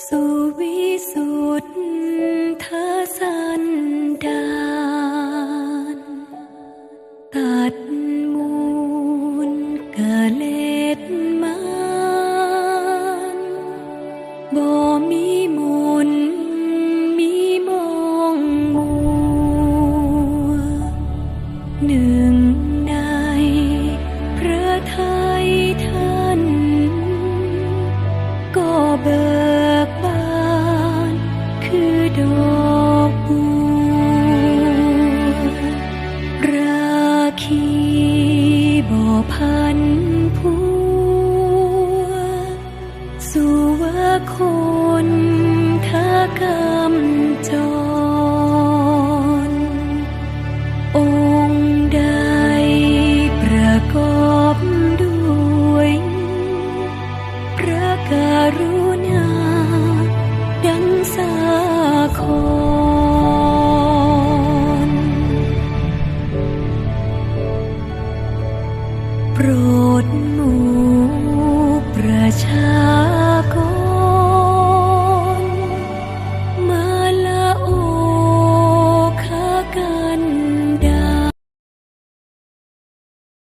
สุวิสุทธสันดานตัดมูลกะเล็ดมันบ่มี พันผัวสุวคนณทากา โปรดหนูประชา